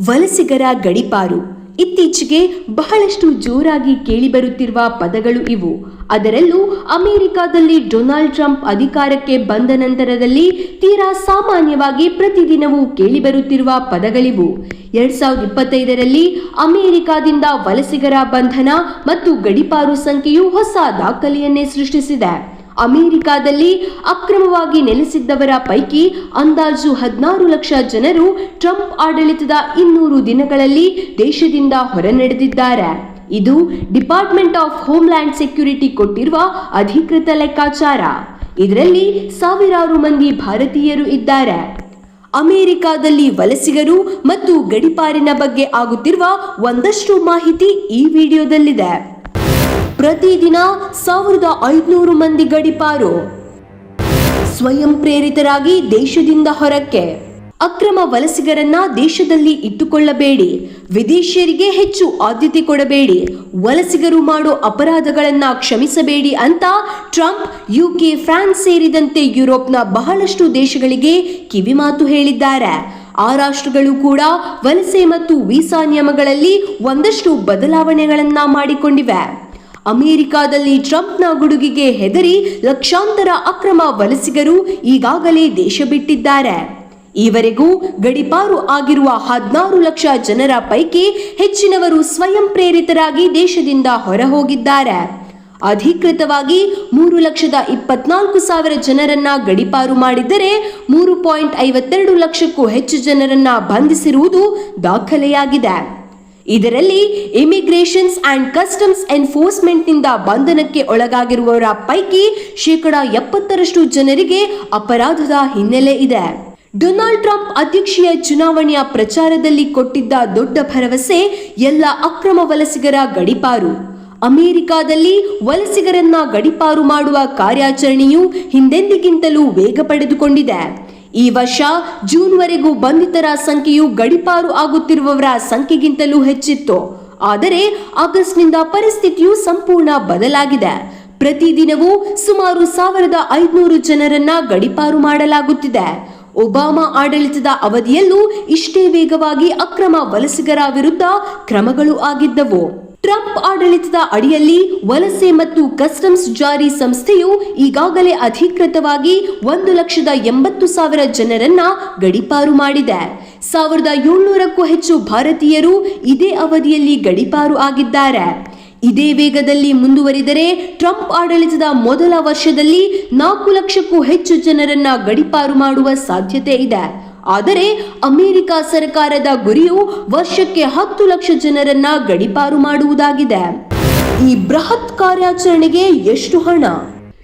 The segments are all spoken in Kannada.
ವಲಸಿಗರ ಗಡಿಪಾರು. ಇತ್ತೀಚೆಗೆ ಬಹಳಷ್ಟು ಜೋರಾಗಿ ಕೇಳಿಬರುತ್ತಿರುವ ಪದಗಳು ಇವು. ಅದರಲ್ಲೂ ಅಮೆರಿಕಾದಲ್ಲಿ ಡೊನಾಲ್ಡ್ ಟ್ರಂಪ್ ಅಧಿಕಾರಕ್ಕೆ ಬಂದ ನಂತರದಲ್ಲಿ ತೀರಾ ಸಾಮಾನ್ಯವಾಗಿ ಪ್ರತಿದಿನವೂ ಕೇಳಿಬರುತ್ತಿರುವ ಪದಗಳಿವು. ಎರಡ್ ಸಾವಿರದ ಇಪ್ಪತ್ತೈದರಲ್ಲಿ ಅಮೆರಿಕಾದಿಂದ ವಲಸಿಗರ ಬಂಧನ ಮತ್ತು ಗಡಿಪಾರು ಸಂಖ್ಯೆಯು ಹೊಸ ದಾಖಲೆಯನ್ನೇ ಸೃಷ್ಟಿಸಿದೆ. ಅಮೆರಿಕಾದಲ್ಲಿ ಅಕ್ರಮವಾಗಿ ನೆಲೆಸಿದ್ದವರ ಪೈಕಿ ಅಂದಾಜು ಹದಿನಾರು ಲಕ್ಷ ಜನರು ಟ್ರಂಪ್ ಆಡಳಿತದ ಇನ್ನೂರು ದಿನಗಳಲ್ಲಿ ದೇಶದಿಂದ ಹೊರನಡೆದಿದ್ದಾರೆ. ಇದು ಡಿಪಾರ್ಟ್ಮೆಂಟ್ ಆಫ್ ಹೋಮ್ಲ್ಯಾಂಡ್ ಸೆಕ್ಯೂರಿಟಿ ಕೊಟ್ಟಿರುವ ಅಧಿಕೃತ ಲೆಕ್ಕಾಚಾರ. ಇದರಲ್ಲಿ ಸಾವಿರಾರು ಮಂದಿ ಭಾರತೀಯರು ಇದ್ದಾರೆ. ಅಮೆರಿಕಾದಲ್ಲಿ ವಲಸಿಗರು ಮತ್ತು ಗಡಿಪಾರಿನ ಬಗ್ಗೆ ಆಗುತ್ತಿರುವ ಒಂದಷ್ಟು ಮಾಹಿತಿ ಈ ವಿಡಿಯೋದಲ್ಲಿದೆ. ಪ್ರತಿದಿನ ಸಾವಿರದ ಐದುನೂರು ಮಂದಿ ಗಡಿಪಾರು. ಸ್ವಯಂ ಪ್ರೇರಿತರಾಗಿ ದೇಶದಿಂದ ಹೊರಕ್ಕೆ. ಅಕ್ರಮ ವಲಸಿಗರನ್ನ ದೇಶದಲ್ಲಿ ಇಟ್ಟುಕೊಳ್ಳಬೇಡಿ. ವಿದೇಶಿಯರಿಗೆ ಹೆಚ್ಚು ಆದ್ಯತೆ ಕೊಡಬೇಡಿ. ವಲಸಿಗರು ಮಾಡೋ ಅಪರಾಧಗಳನ್ನ ಕ್ಷಮಿಸಬೇಡಿ ಅಂತ ಟ್ರಂಪ್, ಯುಕೆ, ಫ್ರಾನ್ಸ್ ಸೇರಿದಂತೆ ಯುರೋಪ್ನ ಬಹಳಷ್ಟು ದೇಶಗಳಿಗೆ ಕಿವಿಮಾತು ಹೇಳಿದ್ದಾರೆ. ಆ ರಾಷ್ಟ್ರಗಳು ಕೂಡ ವಲಸೆ ಮತ್ತು ವೀಸಾ ನಿಯಮಗಳಲ್ಲಿ ಒಂದಷ್ಟು ಬದಲಾವಣೆಗಳನ್ನ ಮಾಡಿಕೊಂಡಿವೆ. ಅಮೆರಿಕಾದಲ್ಲಿ ಟ್ರಂಪ್ನ ಗುಡುಗಿಗೆ ಹೆದರಿ ಲಕ್ಷಾಂತರ ಅಕ್ರಮ ವಲಸಿಗರು ಈಗಾಗಲೇ ದೇಶ ಬಿಟ್ಟಿದ್ದಾರೆ. ಈವರೆಗೂ ಗಡಿಪಾರು ಆಗಿರುವ ಹದಿನಾರು ಲಕ್ಷ ಜನರ ಪೈಕಿ ಹೆಚ್ಚಿನವರು ಸ್ವಯಂ ಪ್ರೇರಿತರಾಗಿ ದೇಶದಿಂದ ಹೊರಹೋಗಿದ್ದಾರೆ. ಅಧಿಕೃತವಾಗಿ ಮೂರು ಲಕ್ಷದ ಇಪ್ಪತ್ನಾಲ್ಕು ಸಾವಿರ ಜನರನ್ನ ಗಡಿಪಾರು ಮಾಡಿದ್ದರೆ ಮೂರು ಪಾಯಿಂಟ್ ಐವತ್ತೆರಡು ಲಕ್ಷಕ್ಕೂ ಹೆಚ್ಚು ಜನರನ್ನ ಬಂಧಿಸಿರುವುದು ದಾಖಲೆಯಾಗಿದೆ. ಇದರಲ್ಲಿ ಇಮಿಗ್ರೇಷನ್ಸ್ ಅಂಡ್ ಕಸ್ಟಮ್ಸ್ ಎನ್ಫೋರ್ಸ್ಮೆಂಟ್ನಿಂದ ಬಂಧನಕ್ಕೆ ಒಳಗಾಗಿರುವವರ ಪೈಕಿ ಶೇಕಡ ಎಪ್ಪತ್ತರಷ್ಟು ಜನರಿಗೆ ಅಪರಾಧದ ಹಿನ್ನೆಲೆ ಇದೆ. ಡೊನಾಲ್ಡ್ ಟ್ರಂಪ್ ಅಧ್ಯಕ್ಷೀಯ ಚುನಾವಣೆಯ ಪ್ರಚಾರದಲ್ಲಿ ಕೊಟ್ಟಿದ್ದ ದೊಡ್ಡ ಭರವಸೆ ಎಲ್ಲ ಅಕ್ರಮ ವಲಸಿಗರ ಗಡಿಪಾರು. ಅಮೆರಿಕಾದಲ್ಲಿ ವಲಸಿಗರನ್ನ ಗಡಿಪಾರು ಮಾಡುವ ಕಾರ್ಯಾಚರಣೆಯು ಹಿಂದೆಂದಿಗಿಂತಲೂ ವೇಗ ಪಡೆದುಕೊಂಡಿದೆ. ಈ ವರ್ಷ ಜೂನ್ವರೆಗೂ ಬಂಧಿತರ ಸಂಖ್ಯೆಯು ಗಡಿಪಾರು ಆಗುತ್ತಿರುವವರ ಸಂಖ್ಯೆಗಿಂತಲೂ ಹೆಚ್ಚಿತ್ತು. ಆದರೆ ಆಗಸ್ಟ್ನಿಂದ ಪರಿಸ್ಥಿತಿಯು ಸಂಪೂರ್ಣ ಬದಲಾಗಿದೆ. ಪ್ರತಿದಿನವೂ ಸುಮಾರು ಸಾವಿರದ ಐದುನೂರು ಜನರನ್ನ ಗಡಿಪಾರು ಮಾಡಲಾಗುತ್ತಿದೆ. ಒಬಾಮಾ ಆಡಳಿತದ ಅವಧಿಯಲ್ಲೂ ಇಷ್ಟೇ ವೇಗವಾಗಿ ಅಕ್ರಮ ವಲಸಿಗರ ವಿರುದ್ಧ ಕ್ರಮಗಳು ಆಗಿದ್ದವು. ಟ್ರಂಪ್ ಆಡಳಿತದ ಅಡಿಯಲ್ಲಿ ವಲಸೆ ಮತ್ತು ಕಸ್ಟಮ್ಸ್ ಜಾರಿ ಸಂಸ್ಥೆಯು ಈಗಾಗಲೇ ಅಧಿಕೃತವಾಗಿ ಒಂದು ಲಕ್ಷದ ಎಂಬತ್ತು ಸಾವಿರ ಜನರನ್ನ ಗಡಿಪಾರು ಮಾಡಿದೆ. ಸಾವಿರದ ಏಳ್ನೂರಕ್ಕೂ ಹೆಚ್ಚು ಭಾರತೀಯರು ಇದೇ ಅವಧಿಯಲ್ಲಿ ಗಡಿಪಾರು ಆಗಿದ್ದಾರೆ. ಇದೇ ವೇಗದಲ್ಲಿ ಮುಂದುವರಿದರೆ ಟ್ರಂಪ್ ಆಡಳಿತದ ಮೊದಲ ವರ್ಷದಲ್ಲಿ ನಾಲ್ಕು ಲಕ್ಷಕ್ಕೂ ಹೆಚ್ಚು ಜನರನ್ನ ಗಡಿಪಾರು ಮಾಡುವ ಸಾಧ್ಯತೆ ಇದೆ. ಆದರೆ ಅಮೆರಿಕ ಸರ್ಕಾರದ ಗುರಿಯು ವರ್ಷಕ್ಕೆ ಹತ್ತು ಲಕ್ಷ ಜನರನ್ನ ಗಡಿಪಾರು ಮಾಡುವುದಾಗಿದೆ. ಈ ಬೃಹತ್ ಕಾರ್ಯಾಚರಣೆಗೆ ಎಷ್ಟು ಹಣ?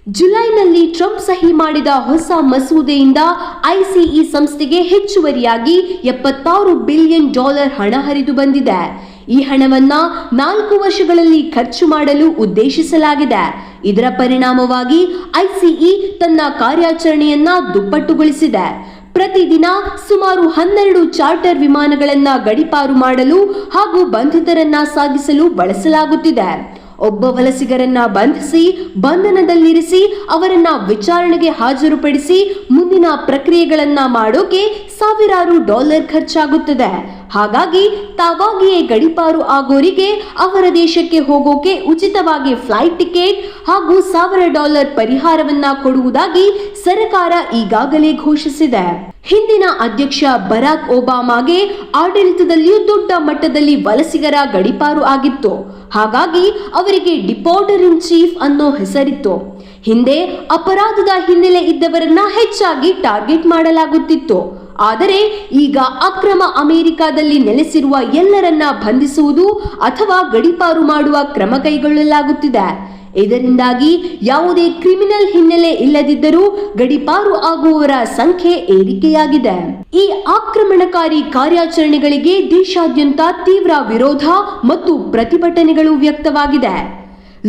ಜುಲೈನಲ್ಲಿ ಟ್ರಂಪ್ ಸಹಿ ಮಾಡಿದ ಹೊಸ ಮಸೂದೆಯಿಂದ ಐಸಿಇ ಸಂಸ್ಥೆಗೆ ಹೆಚ್ಚುವರಿಯಾಗಿ ಎಪ್ಪತ್ತಾರು ಬಿಲಿಯನ್ ಡಾಲರ್ ಹಣ ಹರಿದು ಬಂದಿದೆ. ಈ ಹಣವನ್ನ ನಾಲ್ಕು ವರ್ಷಗಳಲ್ಲಿ ಖರ್ಚು ಮಾಡಲು ಉದ್ದೇಶಿಸಲಾಗಿದೆ. ಇದರ ಪರಿಣಾಮವಾಗಿ ಐಸಿಇ ತನ್ನ ಕಾರ್ಯಾಚರಣೆಯನ್ನ ದುಪ್ಪಟ್ಟುಗೊಳಿಸಿದೆ. ಪ್ರತಿದಿನ ಸುಮಾರು ಹನ್ನೆರಡು ಚಾರ್ಟರ್ ವಿಮಾನಗಳನ್ನ ಗಡಿಪಾರು ಮಾಡಲು ಹಾಗೂ ಬಂಧಿತರನ್ನ ಸಾಗಿಸಲು ಬಳಸಲಾಗುತ್ತಿದೆ. ಒಬ್ಬ ವಲಸಿಗರನ್ನ ಬಂಧಿಸಿ, ಬಂಧನದಲ್ಲಿರಿಸಿ, ಅವರನ್ನ ವಿಚಾರಣೆಗೆ ಹಾಜರುಪಡಿಸಿ ಮುಂದಿನ ಪ್ರಕ್ರಿಯೆಗಳನ್ನ ಮಾಡೋಕೆ ಸಾವಿರಾರು ಡಾಲರ್ ಖರ್ಚಾಗುತ್ತದೆ. ಹಾಗಾಗಿ ತಾವಾಗಿಯೇ ಗಡಿಪಾರು ಆಗೋರಿಗೆ ಅವರ ದೇಶಕ್ಕೆ ಹೋಗೋಕೆ ಉಚಿತವಾಗಿ ಫ್ಲೈಟ್ ಟಿಕೆಟ್ ಹಾಗೂ ಸಾವಿರ ಡಾಲರ್ ಪರಿಹಾರವನ್ನ ಕೊಡುವುದಾಗಿ ಸರ್ಕಾರ ಈಗಾಗಲೇ ಘೋಷಿಸಿದೆ. ಹಿಂದಿನ ಅಧ್ಯಕ್ಷ ಬರಾಕ್ ಒಬಾಮಾಗೆ ಆಡಳಿತದಲ್ಲಿಯೂ ದೊಡ್ಡ ಮಟ್ಟದಲ್ಲಿ ವಲಸಿಗರ ಗಡಿಪಾರು ಆಗಿತ್ತು. ಹಾಗಾಗಿ ಅವರಿಗೆ ಡಿಪೋರ್ಟರ್ ಇನ್ ಚೀಫ್ ಅನ್ನೋ ಹೆಸರಿತ್ತು. ಹಿಂದೆ ಅಪರಾಧದ ಹಿನ್ನೆಲೆ ಇದ್ದವರನ್ನ ಹೆಚ್ಚಾಗಿ ಟಾರ್ಗೆಟ್ ಮಾಡಲಾಗುತ್ತಿತ್ತು. ಆದರೆ ಈಗ ಅಕ್ರಮ ಅಮೆರಿಕದಲ್ಲಿ ನೆಲೆಸಿರುವ ಎಲ್ಲರನ್ನ ಬಂಧಿಸುವುದು ಅಥವಾ ಗಡಿಪಾರು ಮಾಡುವ ಕ್ರಮ ಕೈಗೊಳ್ಳಲಾಗುತ್ತಿದೆ. ಇದರಿಂದಾಗಿ ಯಾವುದೇ ಕ್ರಿಮಿನಲ್ ಹಿನ್ನೆಲೆ ಇಲ್ಲದಿದ್ದರೂ ಗಡಿಪಾರು ಆಗುವವರ ಸಂಖ್ಯೆ ಏರಿಕೆಯಾಗಿದೆ. ಈ ಆಕ್ರಮಣಕಾರಿ ಕಾರ್ಯಾಚರಣೆಗಳಿಗೆ ದೇಶಾದ್ಯಂತ ತೀವ್ರ ವಿರೋಧ ಮತ್ತು ಪ್ರತಿಭಟನೆಗಳು ವ್ಯಕ್ತವಾಗಿದೆ.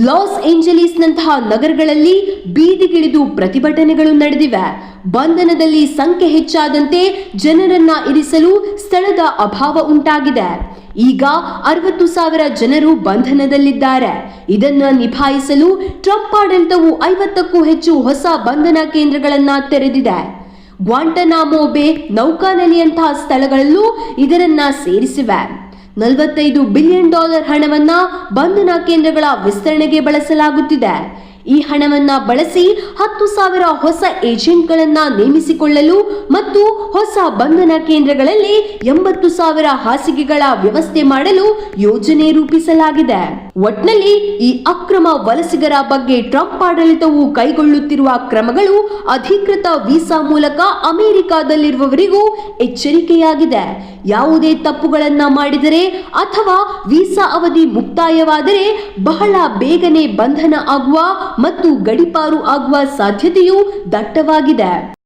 ಲಾಸ್ ಏಂಜಲೀಸ್ನಂತಹ ನಗರಗಳಲ್ಲಿ ಬೀದಿಗಿಳಿದು ಪ್ರತಿಭಟನೆಗಳು ನಡೆದಿವೆ. ಬಂಧನದಲ್ಲಿ ಸಂಖ್ಯೆ ಹೆಚ್ಚಾದಂತೆ ಜನರನ್ನ ಇರಿಸಲು ಸ್ಥಳದ ಅಭಾವ ಉಂಟಾಗಿದೆ. ಈಗ ಅರವತ್ತು ಸಾವಿರ ಜನರು ಬಂಧನದಲ್ಲಿದ್ದಾರೆ. ಇದನ್ನ ನಿಭಾಯಿಸಲು ಟ್ರಂಪ್ ಆಡಳಿತವು ಐವತ್ತಕ್ಕೂ ಹೆಚ್ಚು ಹೊಸ ಬಂಧನ ಕೇಂದ್ರಗಳನ್ನ ತೆರೆದಿದೆ. ಗ್ವಾಂಟನಾಮೋ ಬೇ ನೌಕಾನೆಲೆಯಂತಹ ಸ್ಥಳಗಳಲ್ಲೂ ಇದರನ್ನ ಸೇರಿಸಿವೆ. ನಲವತ್ತೈದು ಬಿಲಿಯನ್ ಡಾಲರ್ ಹಣವನ್ನ ಬಂಧನ ಕೇಂದ್ರಗಳ ವಿಸ್ತರಣೆಗೆ ಬಳಸಲಾಗುತ್ತಿದೆ. ಈ ಹಣವನ್ನ ಬಳಸಿ ಹತ್ತು ಸಾವಿರ ಹೊಸ ಏಜೆಂಟ್ಗಳನ್ನ ನೇಮಿಸಿಕೊಳ್ಳಲು ಮತ್ತು ಹೊಸ ಬಂಧನ ಕೇಂದ್ರಗಳಲ್ಲಿ ಎಂಬತ್ತು ಸಾವಿರ ಹಾಸಿಗೆಗಳ ವ್ಯವಸ್ಥೆ ಮಾಡಲು ಯೋಜನೆ ರೂಪಿಸಲಾಗಿದೆ. ಒಟ್ನಲ್ಲಿ ಈ ಅಕ್ರಮ ವಲಸಿಗರ ಬಗ್ಗೆ ಟ್ರಂಪ್ ಆಡಳಿತವು ಕೈಗೊಳ್ಳುತ್ತಿರುವ ಕ್ರಮಗಳು ಅಧಿಕೃತ ವೀಸಾ ಮೂಲಕ ಅಮೆರಿಕಾದಲ್ಲಿರುವವರಿಗೂ ಎಚ್ಚರಿಕೆಯಾಗಿದೆ. ಯಾವುದೇ ತಪ್ಪುಗಳನ್ನ ಮಾಡಿದರೆ ಅಥವಾ ವೀಸಾ ಅವಧಿ ಮುಕ್ತಾಯವಾದರೆ ಬಹಳ ಬೇಗನೆ ಬಂಧನ ಆಗುವ ಮತ್ತು ಗಡಿಪಾರು ಆಗುವ ಸಾಧ್ಯತೆಯೂ ದಟ್ಟವಾಗಿದೆ.